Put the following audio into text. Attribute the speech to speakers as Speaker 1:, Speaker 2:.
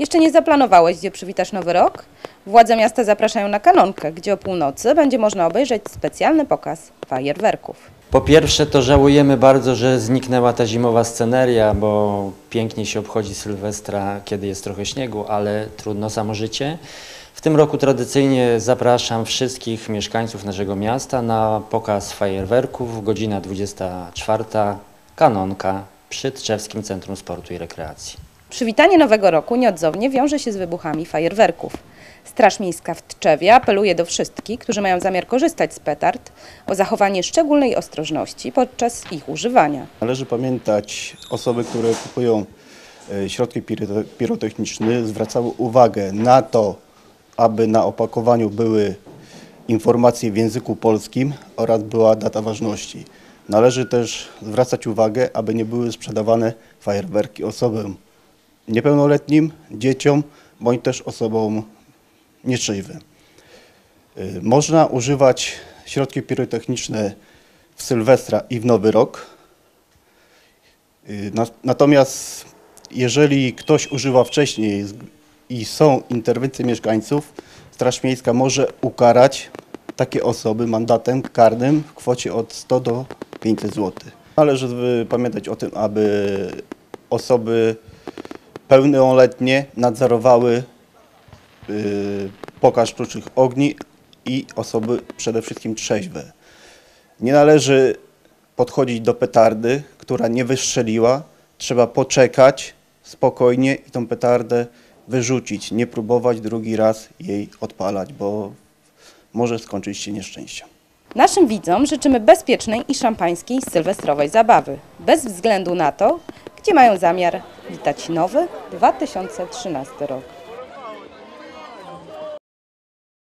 Speaker 1: Jeszcze nie zaplanowałeś, gdzie przywitasz nowy rok? Władze miasta zapraszają na Kanonkę, gdzie o północy będzie można obejrzeć specjalny pokaz fajerwerków.
Speaker 2: Po pierwsze to żałujemy bardzo, że zniknęła ta zimowa sceneria, bo pięknie się obchodzi Sylwestra, kiedy jest trochę śniegu, ale trudno samo życie. W tym roku tradycyjnie zapraszam wszystkich mieszkańców naszego miasta na pokaz fajerwerków, godzina 24, Kanonka przy Tczewskim Centrum Sportu i Rekreacji.
Speaker 1: Przywitanie nowego roku nieodzownie wiąże się z wybuchami fajerwerków. Straż Miejska w Tczewie apeluje do wszystkich, którzy mają zamiar korzystać z petard, o zachowanie szczególnej ostrożności podczas ich używania.
Speaker 3: Należy pamiętać, osoby, które kupują e, środki pirote- pirotechniczne, zwracały uwagę na to, aby na opakowaniu były informacje w języku polskim oraz była data ważności. Należy też zwracać uwagę, aby nie były sprzedawane fajerwerki osobom niepełnoletnim, dzieciom bądź też osobom nieszczęśliwym. Y, Można używać środki pirotechniczne w Sylwestra i w Nowy Rok. Y, na- Natomiast jeżeli ktoś używa wcześniej i są interwencje mieszkańców, Straż Miejska może ukarać takie osoby mandatem karnym w kwocie od 100 do 500 zł. Należy pamiętać o tym, aby osoby pełnoletnie nadzorowały y, pokaz sztucznych ogni i osoby przede wszystkim trzeźwe. Nie należy podchodzić do petardy, która nie wystrzeliła. Trzeba poczekać spokojnie i tą petardę wyrzucić. Nie próbować drugi raz jej odpalać, bo może skończyć się nieszczęściem.
Speaker 1: Naszym widzom życzymy bezpiecznej i szampańskiej sylwestrowej zabawy, bez względu na to, gdzie mają zamiar witać nowy 2013 rok.